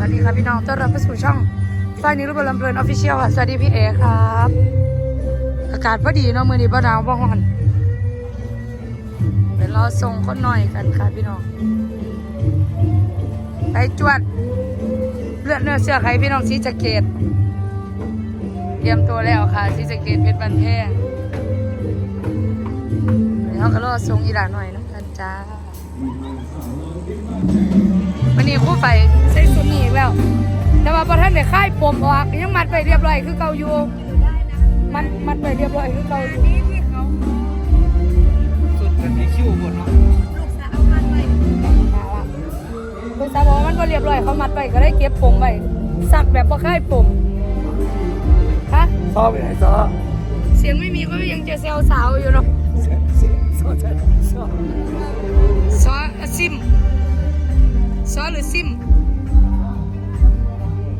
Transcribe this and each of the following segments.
วัสดีครับพี่น้องต้อนรับเข้าสู่ช่องไฟนิรุบลำเพลินออฟฟิเชียลค่ะ สวัสดีพี่เอครับ อากาศพอดีเนาะมือนี้บ่หนาวบ่ร้อนเดี๋ยวรอส่งคนหน่อยกันค่ะพี่น้อง ไปจวด เลือดเนื้อเสื้อใครพี่น้องสีสะเกตเตรียมตัวแล้วค่ะสีสะเกตเพชรบันแพงเดี๋ยวเขาก็รอส่งอีหลาหน่อยน้ำกันจ้า วันนี้ครู่ไฟใส่สุดนี้อีกแล้ว แต่ว่าพอท่านได้ค่ายปมออกยังมัดไปเรียบร้อยคือเก่าอยู่ มันมัดไปเรียบร้อยคือเก่าอยู่สุดมันมีคิ้วบนเนาะคุณสาวบอกว่ามันก็เรียบร้อยเขามัดไปก็ได้เก็บปมไว้สักแบบบ่ค่ายปมฮะซอไปไหนซอเสียงไม่มีก็ยังจะเซลสาวอยู่เนาะซอใช่ซอ ซอซิมซอหรือซิม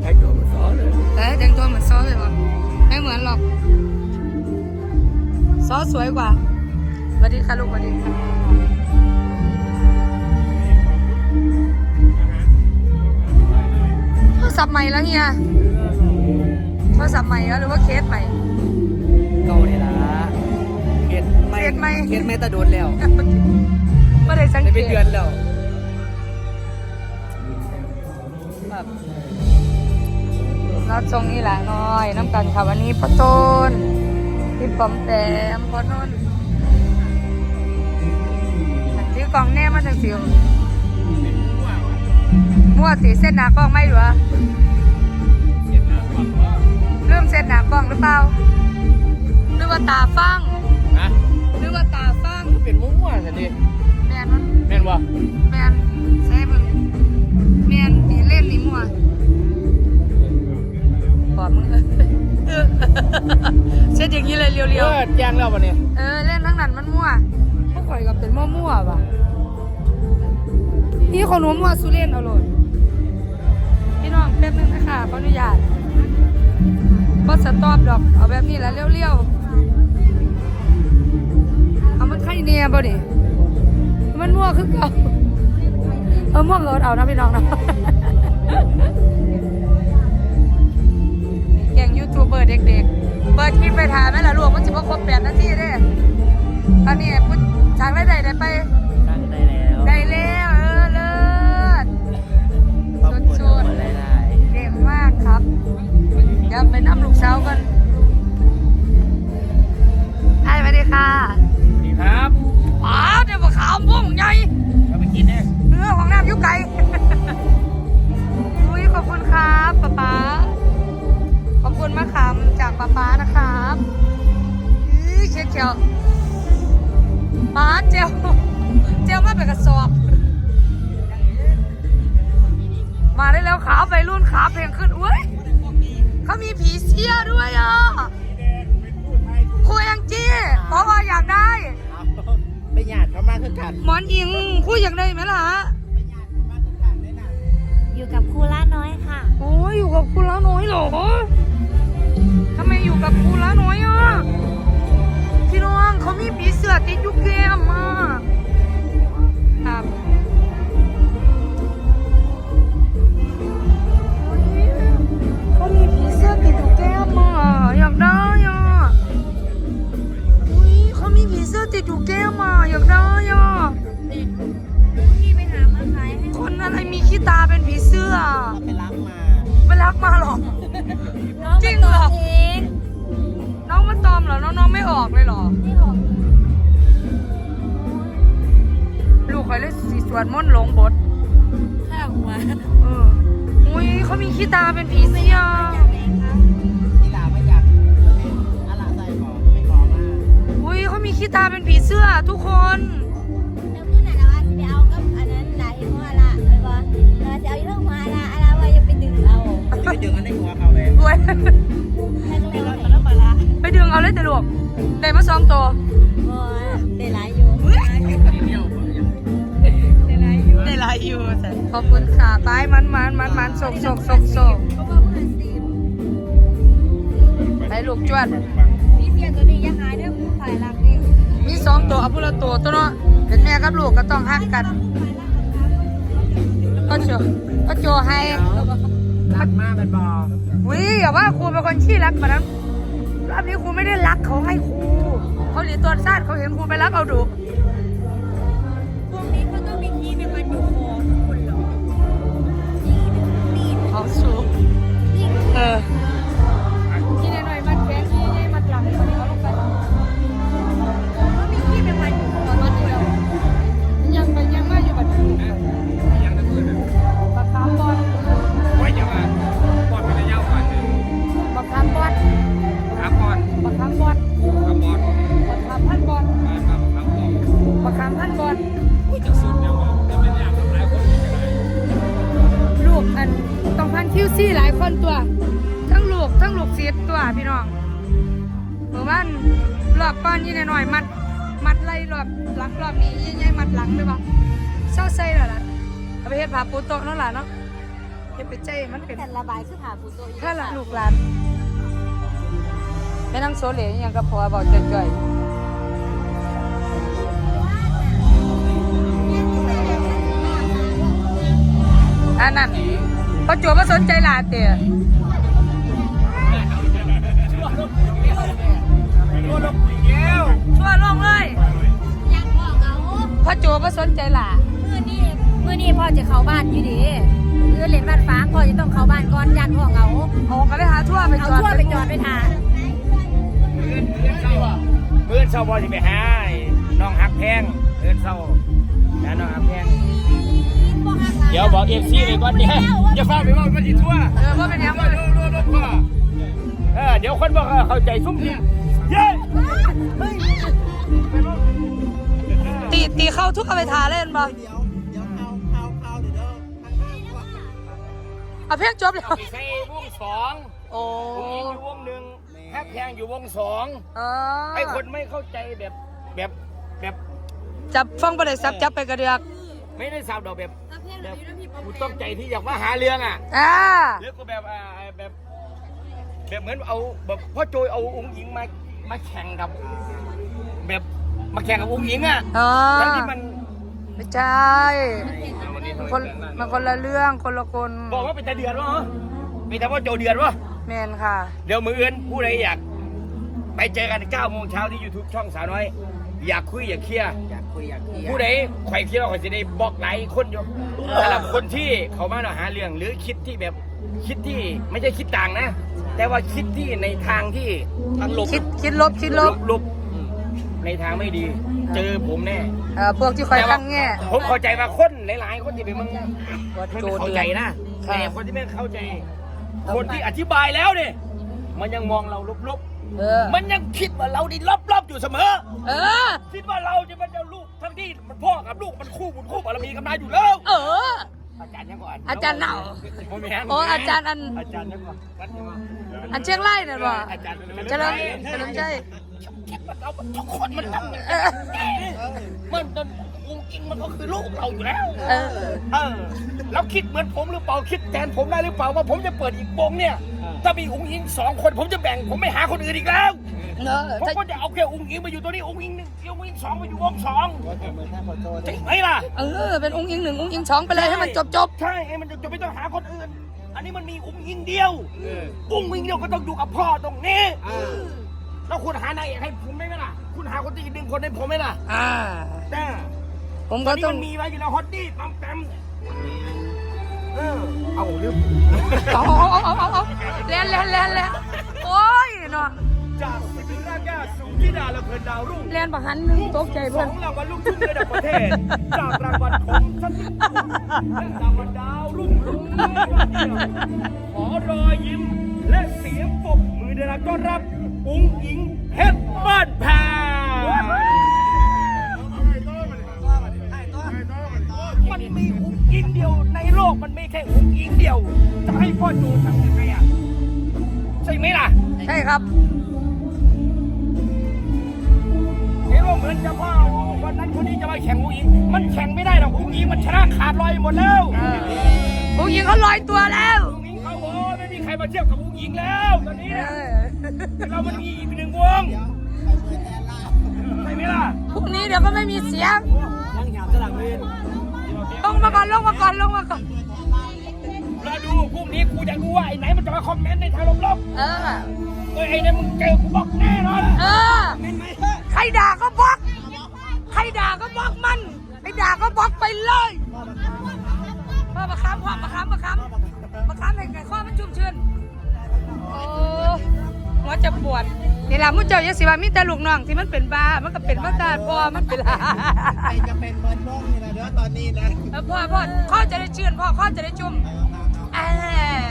ไอ้ตัวมันซอเลยแต่แต่งตัวเหมือนซอเลยเหรอไม่เหมือนหรอก ซอสวยกว่าสวัสดีค่ะลูกสวัสดีค่ะโทรศัพท์ใหม่แล้วเฮียโทรศัพท์ใหม่แล้วหรือว่าเคสใหม่เก่าเนี่ยละเกตไม่เกรดไม่เกตไม่ตะโดนแล้ว ไม่ได้สังได้เกเป็นตเดือนแล้วแบบเราทรงนี่แหละน้อย น้ำกันค่ะวันนี้พ่อต้นพี่ปอมแปมพ่อนุ่นถือกล่องแน่มาจังสิวมั่วสีเส้นหนากล้องไม่หรอเสียหน้าความว่าเริ่มเส้นหนากล้องหรือเปล่าหรือว่าตาฟังฮะหรือว่าตาฟังก็เป็นมั่วๆกันดิ แมนมันแม่นวะแมนใช่มึงแมนนี่เล่นนี่มั่วบอดมึงเลยเช็ดอย่างนี้เลยเรีเอยวอแจ้งแล้ววันนี้ๆเออเล่นทั้งนั้นมันมั่วพวกข่อยกับเป็นมั่วมั่วๆว่ะนี่คนหัวมั่วสุเล่นเอาโหลดพี่น้องแป๊บนึงนะคะขออนุญาตก็สตอบดอกเอาแบบนี้แล้วเลี้ยวๆเอามันไข่เนียบ่ดิมันมั่ วคือเก่าเออม่วเออเอานะพี่น้องนะแก่งยูทูบเบอร์เด็กๆ เปิดคลิปไปถ่ายไหมล่ะลูกมันจะมาครบแปดนาทีเด้ตอนนี้พูดทางได้ใดได้ไป อื้อเชียวเชียวป๊าเจลเจลมาเป็นกระสอบ มาได้แล้วขาไปรุ่นขาเพลงขึ้นอุ้ยเขามีผีเสื้อด้วยอะคุยยังจี้เพราะว่าอยากได้ไปหยาดเขามากขึ้นกันหมอนอิงคุยอยากได้ไหมล่ะอยู่กับครูล่าน้อยค่ะโอ้ยอยู่กับคุณละน้อยเหรอทำไมอยู่กับคุณละน้อยอะพี่น้ องเขามีผีเสื้อติดอยุกแก้มมาก น้องๆไม่ออกเลยเหรอ นี่หรอลูกคอยเล่นสีสวนม่นต์หลงบทข้าวหัวเอออุ้ยเขามีขี้ตาเป็นผีเสื้อจากไหนคะที่ลาไม่อยากอะไรใส่ก่อนไม่ขอมาอุ้ยเขามีขี้ตาเป็นผีเสื้อทุกคน แล้วเมื่อไหร่เราจะไปเอากับอันนั้นไหนหัวละอะไรวะเราจะเอาอีกเรื่องหัวละอะไรวะจะไปดึงเอาจะไปดึงอันในหัวเขาเลยด้วยให้ก็ไม่รู้แล้ วมาละไปดึงเอาเลยแต่ลูกได้มาสองตัวโอ้ยได้หลายอยู่เดียวได้หลายอยู่ได้หลายอยู่แต่ขอบคุณค่ะตายมันมันมันมันส่งส่งส่งส่งเขาบอกว่าสิบไปลูกจวดพี่เสียตัวนี้ยังหายเด้อฝ่ายรักนี่มีสองตัวเอาพูละตัวตัวเนาะเป็นแม่กับลูกก็ต้องหักกันก็โจก็โจให้เรักมากเป็นบอวิอย่าว่าครูเป็นคนขี้รักแบบนั้น รอบนี้ครูไม่ได้รักเขาให้ครูเขาหลีตัวซานเขาเห็นครูไปรักเอาดุพวกนี้เขาต้องมีที่เป็นมันอยู่คอทุกคนเหรอนี่นี่เอาสูงเออที่หน่อยมันแข็งที่ใหญ่มันหลังคนนี้เขา ซี่หลายคนตัว ทั้งลูกทั้งลูกเสียตัวพี่น้องเมื่อวานรอบก้อนยี่หน่อยๆมัด มัดไล่รอบหลังรอบนี้ยี่ใหญ่มัดหลังเลยบ่เศร้าใส่แล้วล่ะเอาไปเฮ็ดผ้าปูโต๊ะเนั่นล่ะเนาะเฮ็ดไปใจมันเป็นแต่ระบายคือผ่าฟูโซถ้าละลูกหลานไปนั่งโซเลอหยังก็พอบอกจ่อยๆอันนั้น พอจวบมาสนใจหลานเตี๋ยตัวลงแก้วชั่วลงเลยอยากบอกเอาพอจวบมาสนใจหลานมื่อนี้มื่อนี้พ่อจะเข้าบ้านอยู่ดีเรือเล่นบ้านฟ้างพ่อจะต้องเข้าบ้านก่อนยันพ่อเหงาโอ้ก็เลยหาทั่วไปเอาจอดทั่วไปจอดไปทาเพื่อนเศร้าบอลจะไปหาน้องฮักแพงเพื่อนเศร้าแล้วน้องฮักแพง เดี๋ยวบอกเอฟซีเลยก่อนเนี่ยอย่าฟ้าไปว่ามันจิทั่วเออว่าเป็นหยังโลโลโลโลพ่อเออเดี๋ยวคนบอกเข้าใจซุ่มนี่เย้ตีตีเข้าทุกเอาไปทาเล่นบ่เดี๋ยวเดี๋ยวเอาเอาเอาเดี๋ยวเดี๋ยวเอาเพลงจบแล้วใส่วงสองโอ้ผมยิงอยู่วงหนึ่งแฮกแพงอยู่วงสองเออไอ้คนไม่เข้าใจแบบแบบแบบจับฟังประเด็นซับจับไปกระเดือก ไม่ได้สาวดอกแบบแบบกูต้องใจที่อยากมาหาเรื่องอะอ่าหรือกูแบบอ่าแบบ แบบเหมือนเอาแบบพ่อโจยเอาองค์หญิงมามาแข่งกับ แบบมาแข่งกับองค์หญิงอะอ๋อทั้งที่มันไม่ใช่คนมันคนละเรื่องคนละคนบอกว่าเป็นแต่เดือดวะเหรอเป็นแต่ว่าโจเดือดวะแมนค่ะ เดี๋ยวมืออื่นผู้ใดอยาก ไปเจอกัน9โมงเช้าที่ YouTube ช่องสาวน้อย อยากคุยอยากเคลียร์อยาก คุยอยากเคลียร์ผู้ใดใครคิดว่าเขาจะได้บอกหลายคนอยู่สำหรับคนที่เขามาหาเรื่องหรือคิดที่แบบคิดที่ไม่ใช่คิดต่างนะ แต่ว่าคิดที่ในทางที่ทางลบคิดคิดลบคิดลบลบในทางไม่ดี เจอผมแน่ เอ่อพวกที่คอยตั้งแง่ ผมเข้าใจว่าคนหลายๆ คนที่เป็นมึงว่าไม่โจเข้าเดือใจดนะค่ะแต่คนที่ไม่เข้าใจ คนที่อธิบายแล้วเนี่ยมันยังมองเราลบเออๆ มันยังคิดว่าเราดีลบๆอยู่เสมอ เออ คิดว่าเราจะเป็นเจ้าลูก ทั้งที่มันพ่อกับลูกมันคู่บุญคู่บารมีกันมาอยู่แล้ว เออ อาจารย์ยังก่อนอาจารย์เหนาโมแม่นโอ้อาจารย์อัน อาจารย์ยังก่อนอาจารย์ยังก่อนอันเชียงรายเนี่ยบ่อาจารย์เจริญเจริญใจคิดว่าเราทุกคนมันทำเออมันจนองค์จริงมันก็คือลูกเราอยู่แล้ว เออ เออ แล้วคิดเหมือนผมหรือเปล่าคิดแทนผมได้หรือเปล่าว่าผมจะเปิดอีกวงเนี่ย ถ้ามีองค์หญิงสองคนผมจะแบ่ง ผมไม่หาคนอื่นอีกแล้ว เนอะผมถ้าก็จะเอาแค่องค์หญิงมาอยู่ตัวนี้องค์หญิงหนึ่งองค์หญิงสองมาอยู่วงสองเหมือนท่านขอโทษจริงไหมล่ะเออเป็นองค์อิงหนึ่งองค์อิงสองไปเลยให้มันจบจบใช่ไอ้มันจะจะไม่ต้องหาคนอื่น อันนี้มันมีองค์หญิงเดียวองค์หญิงเดียวก็ต้องอยู่กับพ่อตรงนี้แล้วคุณหานางเอกให้ผมได้ไหมล่ะ คุณหาคนที่อีกหนึ่งคนให้ผมไหมล่ะ อ่าแต่ผมตอก็นนี้ต้องมันมีไว้อยู่แล้วฮอตดี้ปั๊มแปมเออเอาเรื่องเอาเอาเอาเอาเอาเล่นเล่นเล่นเล่นโอ้ยเนาะ จากสิบิราแก้สู่ธิดาและเพลินดาวรุ่งเล่นบักหันหนึ่งตกใจสเพื่ออนงรางวัลลูกทุ่งระดับประเทศ จากรางวัลของท่านและรางวัลดาวรุ่งรุ่งขอรอยยิ้ม และเสียงปรบมือได้รับต้อนรับ อุ้งอิงเพชรบ้านแพมันมีอุ้งอิงเดียวในโลกมันไม่แค่อุ้งอิงเดียว จะให้พ่อโจทำยังไงอะใช่ไหมล่ะ ใช่ครับ เห็นว่าเหมือนจะพ่อวันนั้นคนนี้จะมาแข่งอุ้งอิง มันแข่งไม่ได้หรอกอุ้งอิงมันชนะขาดลอยหมดแล้วองค์อิงเขาลอยตัวแล้วอุ้งอิงเขาโอ้ไม่มีใครมาเทียบกับอุ้งอิงแล้วตอนนี้เอเนี่ยอเรามันมีอีกหนึ่งวงใช่ไหมล่ะพรุ่งนี้เดี๋ยวก็ไม่มีเสียงนั่งหยาบสลังเวนลงมาก่อนลงมาก่อนลงมาก่อนเราดูพรุ่งนี้กูอยากรู้ว่าไอ้ไหนมันจะมาคอมเมนต์ในทางลบเออๆเอ้ยไอ้เนี่ยมึงเจอกูบล็อกแน่นอนเออใค รด่าก็บล็อก ใครด่าก็บล็อกมันไอ้ด่าก็บล็อกไปเลยพ่อประคำพ่อประคำประคำประคำในไก่ข้อมันชุ่มชื่นโอ้หัวจะปวดนี่แหละมุ้เจ้าอยาสิว่ามีแต่ลูกน้องที่มันเป็นบ้า มันก็เป็นมาตาพ่อมันเป็นลาใครจะเป็นเบิร์ดบ้องนี่นะเดี๋ยวตอนนี้นะเออพ่อพ่อข้อจะได้ชื่นพ่อข้อจะได้ชุ่มเออ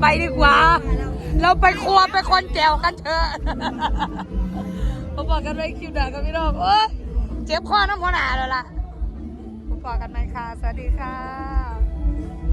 ไปดีกว่า เราไปครัวไปคนแจวกันเถอะพบอกกันไว้คิวด่ากันพี่น้องโอ้ยเจ็บข้อน้ำหัวหนาแล้วล่ะพบอกกันไหมค่ะ สวัสดีค่ะ